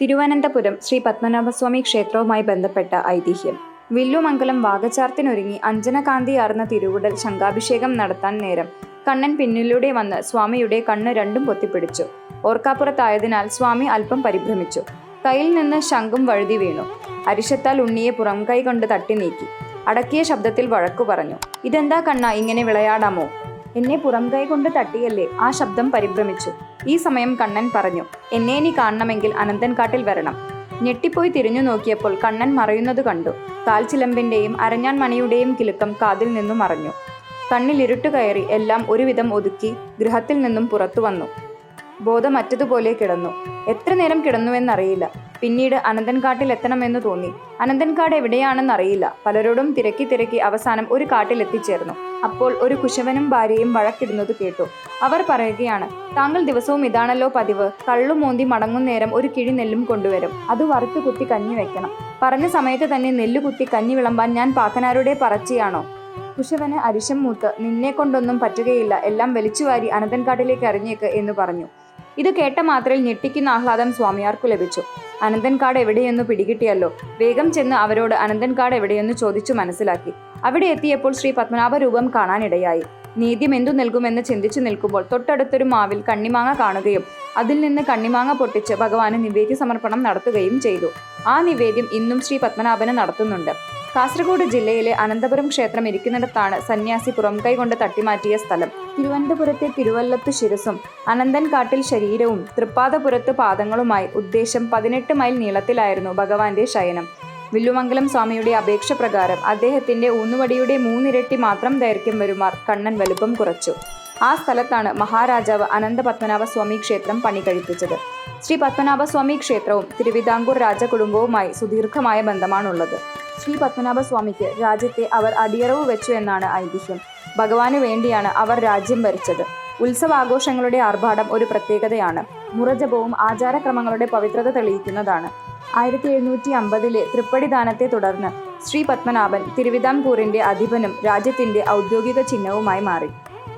തിരുവനന്തപുരം ശ്രീ പത്മനാഭസ്വാമി ക്ഷേത്രവുമായി ബന്ധപ്പെട്ട ഐതിഹ്യം. വില്ലുമംഗലം വാഗചാർത്തിനൊരുങ്ങി അഞ്ജനകാന്തിയാർന്ന തിരുവുടൽ ശംഖാഭിഷേകം നടത്താൻ നേരം കണ്ണൻ പിന്നിലൂടെ വന്ന് സ്വാമിയുടെ കണ്ണ് രണ്ടും പൊത്തിപ്പിടിച്ചു. ഓർക്കാപ്പുറത്തായതിനാൽ സ്വാമി അല്പം പരിഭ്രമിച്ചു. കയ്യിൽ നിന്ന് ശംഖും വഴുതി വീണു. അരിശത്താൽ ഉണ്ണിയെ പുറം കൈ കൊണ്ട് തട്ടി നീക്കി. അടക്കിയ ശബ്ദത്തിൽ വഴക്കു പറഞ്ഞു ഇതെന്താ കണ്ണ ഇങ്ങനെ വിളയാടാമോ? എന്നെ പുറം കൈ കൊണ്ട് തട്ടിയല്ലേ? ആ ശബ്ദം പരിഭ്രമിച്ചു. ഈ സമയം കണ്ണൻ പറഞ്ഞു എന്നെ ഇനി കാണണമെങ്കിൽ അനന്തൻകാട്ടിൽ വരണം. ഞെട്ടിപ്പോയി തിരിഞ്ഞു നോക്കിയപ്പോൾ കണ്ണൻ മറയുന്നത് കണ്ടു. കാൽച്ചിലമ്പിന്റെയും അരഞ്ഞാൻ മണിയുടെയും കിലുക്കം കാതിൽ നിന്നും മറഞ്ഞു. കണ്ണിൽ ഇരുട്ട് കയറി എല്ലാം ഒരുവിധം ഒതുക്കി ഗൃഹത്തിൽ നിന്നും പുറത്തു വന്നു. ബോധമറ്റതുപോലെ കിടന്നു. എത്ര നേരം കിടന്നുവെന്നറിയില്ല. പിന്നീട് അനന്തൻകാട്ടിൽ എത്തണമെന്ന് തോന്നി. അനന്തൻകാട് എവിടെയാണെന്നറിയില്ല. പലരോടും തിരക്കി തിരക്കി അവസാനം ഒരു കാട്ടിൽ എത്തിച്ചേർന്നു അപ്പോൾ ഒരു കുശവനും ഭാര്യയും വഴക്കിടുന്നത് കേട്ടു. അവർ പറയുകയാണ് താങ്കൾ ദിവസവും ഇതാണല്ലോ പതിവ്. കള്ളു മോന്തി മടങ്ങുന്നേരം ഒരു കിഴി നെല്ലും കൊണ്ടുവരും. അത് വറുത്തു കുത്തി കഞ്ഞി വെക്കണം. പറഞ്ഞ സമയത്ത് തന്നെ നെല്ല് കുത്തി കഞ്ഞി വിളമ്പാൻ ഞാൻ പാക്കനാരുടെ പറച്ചിയാണോ? കുശവന് അരിശം മൂത്ത് നിന്നെ കൊണ്ടൊന്നും പറ്റുകയില്ല. എല്ലാം വലിച്ചുവാരി അനന്തൻകാട്ടിലേക്ക് എറിഞ്ഞേക്ക് എന്ന് പറഞ്ഞു. ഇത് കേട്ട മാത്രയിൽ ഞെട്ടിക്കുന്ന ആഹ്ലാദം സ്വാമിയാർക്കു ലഭിച്ചു. അനന്തൻകാട് എവിടെയെന്ന് പിടികിട്ടിയല്ലോ. വേഗം ചെന്ന് അവരോട് അനന്തൻകാട് എവിടെയെന്ന് ചോദിച്ചു മനസ്സിലാക്കി. അവിടെ എത്തിയപ്പോൾ ശ്രീ പത്മനാഭ രൂപം കാണാനിടയായി. നീദ്യം എന്തു നൽകുമെന്ന് ചിന്തിച്ചു നിൽക്കുമ്പോൾ തൊട്ടടുത്തൊരു മാവിൽ കണ്ണിമാങ്ങ കാണുകയും അതിൽ നിന്ന് കണ്ണിമാങ്ങ പൊട്ടിച്ച് ഭഗവാന് നിവേദ്യ സമർപ്പണം നടത്തുകയും ചെയ്തു. ആ നിവേദ്യം ഇന്നും ശ്രീ പത്മനാഭന് നടത്തുന്നുണ്ട്. കാസർഗോഡ് ജില്ലയിലെ അനന്തപുരം ക്ഷേത്രം ഇരിക്കുന്നിടത്താണ് സന്യാസി പുറംകൈ കൊണ്ട് തട്ടിമാറ്റിയ സ്ഥലം. തിരുവനന്തപുരത്തെ തിരുവല്ലത്ത് ശിരസും അനന്തൻകാട്ടിൽ ശരീരവും തൃപ്പാദപുരത്ത് പാദങ്ങളുമായി ഉദ്ദേശം പതിനെട്ട് മൈൽ നീളത്തിലായിരുന്നു ഭഗവാന്റെ ശയനം. വില്ലുമംഗലം സ്വാമിയുടെ അപേക്ഷ പ്രകാരം അദ്ദേഹത്തിന്റെ ഊന്നുവടിയുടെ മൂന്നിരട്ടി മാത്രം ദൈർഘ്യം വരുമാർ കണ്ണൻ വലുപ്പം കുറച്ചു. ആ സ്ഥലത്താണ് മഹാരാജാവ് അനന്ത പത്മനാഭസ്വാമി ക്ഷേത്രം പണി കഴിപ്പിച്ചത് ശ്രീ പത്മനാഭസ്വാമി ക്ഷേത്രവും തിരുവിതാംകൂർ രാജകുടുംബവുമായി സുദീർഘമായ ബന്ധമാണുള്ളത്. ശ്രീ പത്മനാഭസ്വാമിക്ക് രാജ്യത്തെ അവർ അടിയറവ് വെച്ചു എന്നാണ് ഐതിഹ്യം. ഭഗവാന് വേണ്ടിയാണ് അവർ രാജ്യം ഭരിച്ചത്. ഉത്സവാഘോഷങ്ങളുടെ ആർഭാടം ഒരു പ്രത്യേകതയാണ്. മുറജപവും ആചാരക്രമങ്ങളുടെ പവിത്രത തെളിയിക്കുന്നതാണ്. ആയിരത്തി എഴുന്നൂറ്റി അമ്പതിലെ തൃപ്പടിദാനത്തെ തുടർന്ന് ശ്രീ പത്മനാഭൻ തിരുവിതാംകൂറിന്റെ അധിപനും രാജ്യത്തിന്റെ ഔദ്യോഗിക ചിഹ്നവുമായി മാറി.